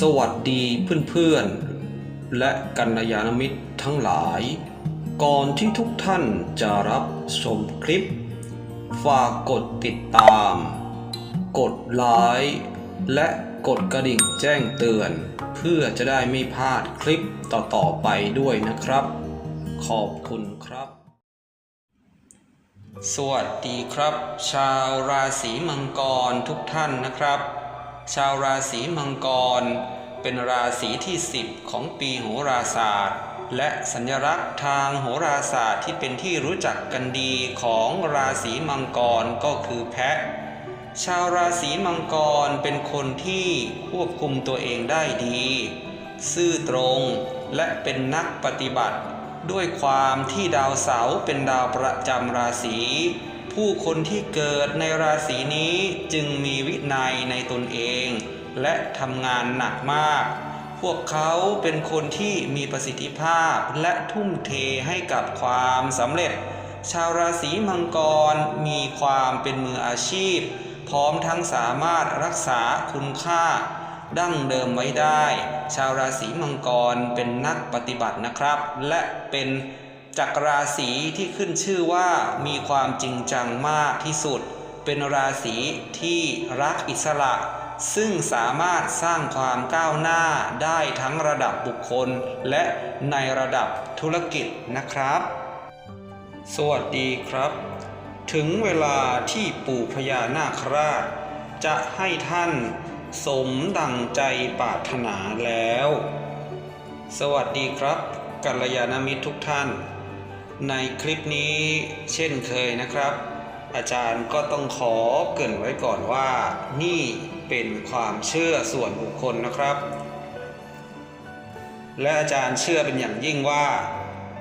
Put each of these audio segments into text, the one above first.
สวัสดีเพื่อนๆ และกัลยาณมิตรทั้งหลาย ก่อนที่ทุกท่านจะรับชมคลิป ฝากกดติดตาม กดไลค์และกดกระดิ่งแจ้งเตือน เพื่อจะได้ไม่พลาดคลิปต่อๆไปด้วยนะครับ ขอบคุณครับ สวัสดีครับ ชาวราศีมังกรทุกท่านนะครับ ชาวราศีมังกร เป็นราศีที่ 10 ของปีโหราศาสตร์ และสัญลักษณ์ทางโหราศาสตร์ที่เป็นที่รู้จักกันดีของราศีมังกรก็คือแพะ ชาวราศีมังกรเป็นคนที่ควบคุมตัวเองได้ดี ซื่อตรงและเป็นนักปฏิบัติ ด้วยความที่ดาวเสาร์เป็นดาวประจำราศี ผู้คนที่เกิดในราศีนี้จึงมีวินัยในตนเอง และทำงานหนักมาก พวกเขาเป็นคนที่มีประสิทธิภาพและทุ่มเทให้กับความสำเร็จ ชาวราศีมังกรมีความเป็นมืออาชีพ พร้อมทั้งสามารถรักษาคุณค่า ดั้งเดิมไว้ได้ ชาวราศีมังกรเป็นนักปฏิบัตินะครับ และเป็น จักรราศีที่ขึ้นชื่อว่ามีความจริงจังมากที่สุด เป็นราศีที่รักอิสระ ซึ่งสามารถสร้างความก้าวหน้าได้ทั้งระดับบุคคล และในระดับธุรกิจนะครับ สวัสดีครับ ถึงเวลาที่ปู่พญานาคราช จะให้ท่านสมดังใจปรารถนาแล้ว สวัสดีครับกัลยาณมิตรทุกท่าน ในคลิปนี้เช่นเคยนะครับ อาจารย์ก็ต้องขอเกรินไว้ก่อนว่า นี่เป็นความเชื่อส่วนบุคคลนะครับ และอาจารย์เชื่อเป็นอย่างยิ่งว่า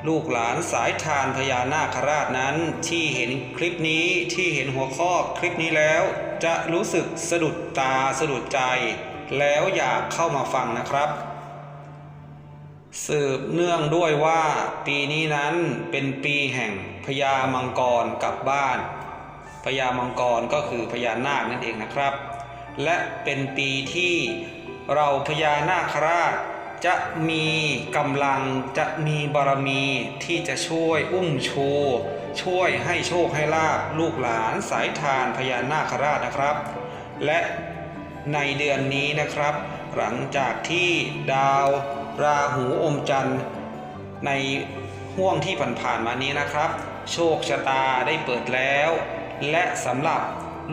ลูกหลานสายทานพญานาคราชนั้นที่เห็นคลิปนี้ที่เห็นหัวข้อคลิปนี้แล้ว จะรู้สึกสะดุดตาสะดุดใจ แล้วอยากเข้ามาฟังนะครับ สืบเนื่องด้วยว่าปีนี้นั้นเป็นปีแห่งพญามังกรกลับบ้านพญามังกรก็คือพญานาคนั่นเองนะครับ และเป็นปีที่เราพญานาคราชจะมีกำลังจะมีบารมีที่จะช่วยอุ้มชู ช่วยให้โชคให้ลาบลูกหลานสายทานพญานาคราชนะครับ และในเดือนนี้นะครับ หลังจากที่ดาว ราหูอมจันทร์ในห่วงที่ผ่านๆมานี้นะครับ โชคชะตาได้เปิดแล้ว และสำหรับ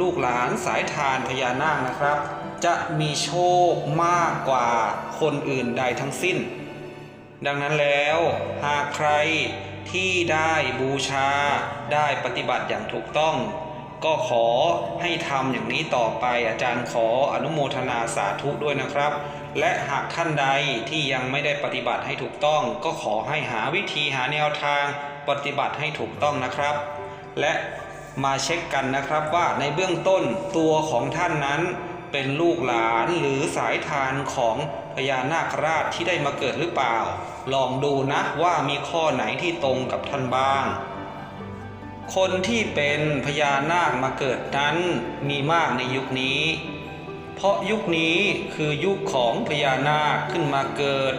ลูกหลานสายทานพญานาคนะครับ จะมีโชคมากกว่าคนอื่นใดทั้งสิ้น ดังนั้นแล้วหากใครที่ได้บูชาได้ปฏิบัติอย่างถูกต้อง ก็ขอให้ทำอย่างนี้ต่อไป อาจารย์ขออนุโมทนาสาธุด้วยนะครับ และหากท่านใดที่ยังไม่ได้ปฏิบัติให้ถูกต้อง ก็ขอให้หาวิธีหาแนวทางปฏิบัติให้ถูกต้องนะครับ และมาเช็คกันนะครับว่าในเบื้องต้นตัวของท่านนั้นเป็นลูกหลานหรือสายทานของพญานาคราชที่ได้มาเกิดหรือเปล่า ลองดูนะว่ามีข้อไหนที่ตรงกับท่านบ้าง คนที่เป็นพญานาคมาเกิดนั้นมีมากในยุคนี้ เพราะยุคนี้คือยุคของพญานาคขึ้นมาเกิด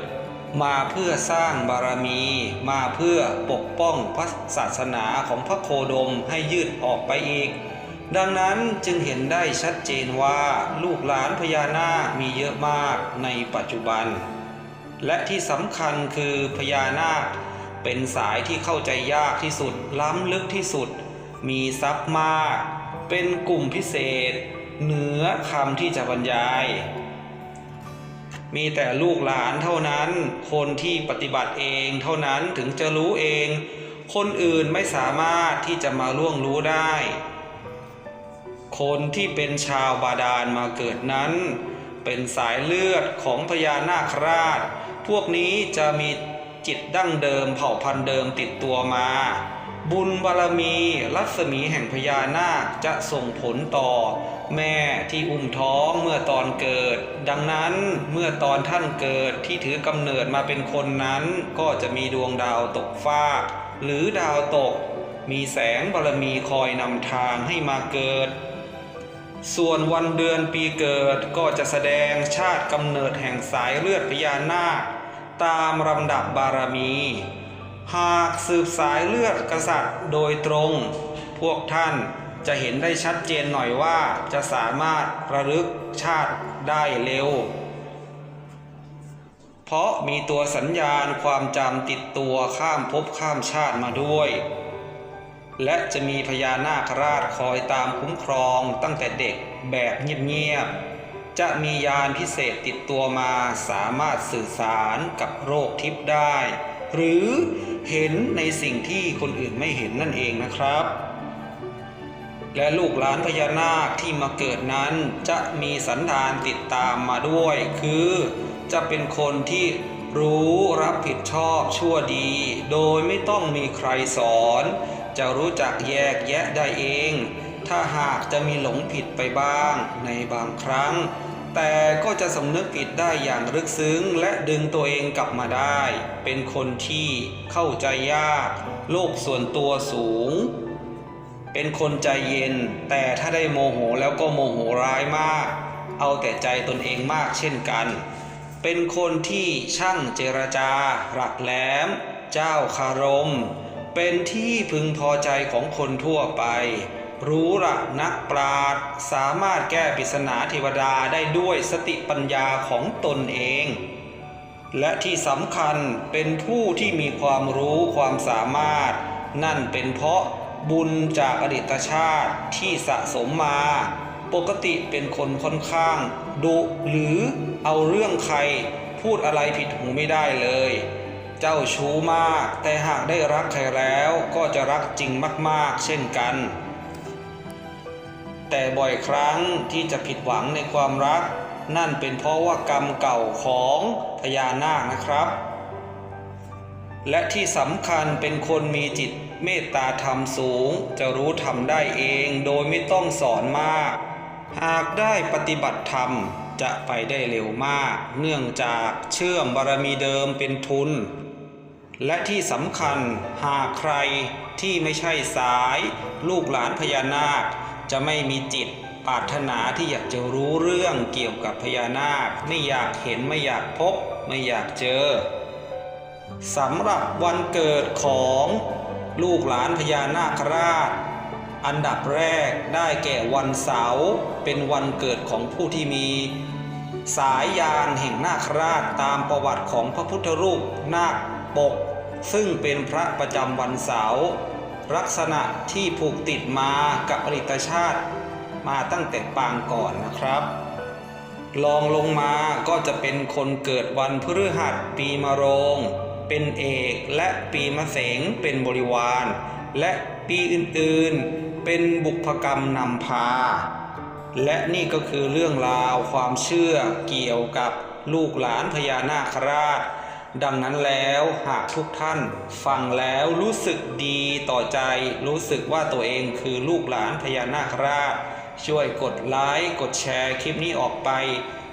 มาเพื่อสร้างบารมี มาเพื่อปกป้องพระศาสนาของพระโคดมให้ยืดออกไปอีก ดังนั้นจึงเห็นได้ชัดเจนว่าลูกหลานพญานาคมีเยอะมากในปัจจุบัน และที่สำคัญคือพญานาค เป็นสายที่เข้าใจยากที่สุด ล้ำลึกที่สุด มีทรัพย์มาก เป็นกลุ่มพิเศษ เหนือคำที่จะบรรยาย มีแต่ลูกหลานเท่านั้น คนที่ปฏิบัติเองเท่านั้นถึงจะรู้เอง คนอื่นไม่สามารถที่จะมาล่วงรู้ได้ คนที่เป็นชาวบาดาลมาเกิดนั้น เป็นสายเลือดของพญานาคราช พวกนี้จะมี จิตดั้งเดิมเผ่าพันธุ์เดิมติดตัวมา บุญบารมี รัศมีแห่งพญานาคจะส่งผลต่อ แม่ที่อุ้มท้องเมื่อตอนเกิด ดังนั้นเมื่อตอนท่านเกิดที่ถือกำเนิดมาเป็นคนนั้นก็จะมีดวงดาวตกฟ้ากหรือดาวตก มีแสงบารมีคอยนำทางให้มาเกิดส่วนวันเดือนปีเกิดก็จะแสดงชาติกำเนิดแห่งสายเลือดพญานาค ตามลำดับบารมี หากสืบสายเลือดกษัตริย์โดยตรง พวกท่านจะเห็นได้ชัดเจนหน่อยว่าจะสามารถระลึกชาติได้เร็ว เพราะมีตัวสัญญาณความจำติดตัวข้ามภพข้ามชาติมาด้วย และจะมีพญานาคราชคอยตามคุ้มครองตั้งแต่เด็กแบบเงียบๆ จะมียานพิเศษติดตัวมาสามารถสื่อสารกับโรคทิพย์ได้ หรือเห็นในสิ่งที่คนอื่นไม่เห็นนั่นเองนะครับ และลูกหลานพญานาคที่มาเกิดนั้นจะมีสันดานติดตามมาด้วย คือจะเป็นคนที่รู้รับผิดชอบชั่วดี โดยไม่ต้องมีใครสอน จะรู้จักแยกแยะได้เอง ถ้าหากจะมีหลงผิดไปบ้างในบางครั้ง แต่ก็จะสำนึกผิดได้อย่างลึกซึ้งและดึงตัวเองกลับมาได้ เป็นคนที่เข้าใจยาก โลกส่วนตัวสูง เป็นคนใจเย็น แต่ถ้าได้โมโหแล้วก็โมโหร้ายมาก เอาแต่ใจตนเองมากเช่นกัน เป็นคนที่ช่างเจรจา หลักแหลม เจ้าคารม เป็นที่พึงพอใจของคนทั่วไป รู้ละนักปราดสามารถแก้ปริศนาเทวดาได้ด้วยสติปัญญาของตนเอง และที่สำคัญเป็นผู้ที่มีความรู้ความสามารถ นั่นเป็นเพราะบุญจากอดีตชาติที่สะสมมา ปกติเป็นคนค่อนข้างดุหรือเอาเรื่องใครพูดอะไรผิดหูไม่ได้เลย เจ้าชู้มากแต่หากได้รักใครแล้วก็จะรักจริงมากๆ เช่นกัน แต่บ่อยครั้งที่จะผิดหวังในความรัก นั่นเป็นเพราะว่ากรรมเก่าของพญานาคนะครับ และที่สำคัญเป็นคนมีจิตเมตตาธรรมสูง จะรู้ทำได้เองโดยไม่ต้องสอนมาก หากได้ปฏิบัติธรรมจะไปได้เร็วมาก เนื่องจากเชื่อมบารมีเดิมเป็นทุน และที่สำคัญหากใครที่ไม่ใช่สาย ลูกหลานพญานาค จะไม่มีจิตปรารถนาที่อยากจะรู้เรื่องเกี่ยวกับพญานาค ไม่อยากเห็นไม่อยากพบ ไม่อยากเจอสำหรับวันเกิดของลูกหลานพญานาคราช อันดับแรกได้แก่วันเสาร์เป็นวันเกิดของผู้ที่มี สายยานแห่งนาคราชตามประวัติของพระพุทธรูปนาคปก ซึ่งเป็นพระประจำวันเสาร์ ลักษณะที่ผูกติดมากับอริตชาติ มาตั้งแต่ปางก่อนนะครับลองลงมาก็จะเป็นคนเกิดวันพฤหัสปีมะโรง เป็นเอกและปีมะเสงเป็นบริวาร และปีอื่นๆ เป็นบุพกรรมนำพา และนี่ก็คือเรื่องราวความเชื่อเกี่ยวกับลูกหลานพญานาคราช ดังนั้นแล้วหากทุกท่านฟังแล้วรู้สึกดีต่อใจ รู้สึกว่าตัวเองคือลูกหลานพญานาคราช ช่วยกดไลค์กดแชร์คลิปนี้ออกไป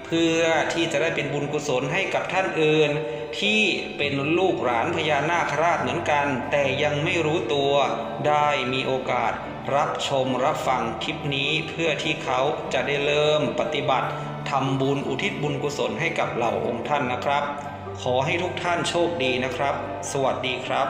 เพื่อที่จะได้เป็นบุญกุศลให้กับท่านอื่น ที่เป็นลูกหลานพญานาคราชเหมือนกัน แต่ยังไม่รู้ตัวได้มีโอกาส รับชมรับฟังคลิปนี้เพื่อที่เขาจะได้เริ่มปฏิบัติทำบุญอุทิศบุญกุศลให้กับเหล่าองค์ท่านนะครับ ขอให้ทุกท่านโชคดีนะครับ สวัสดีครับ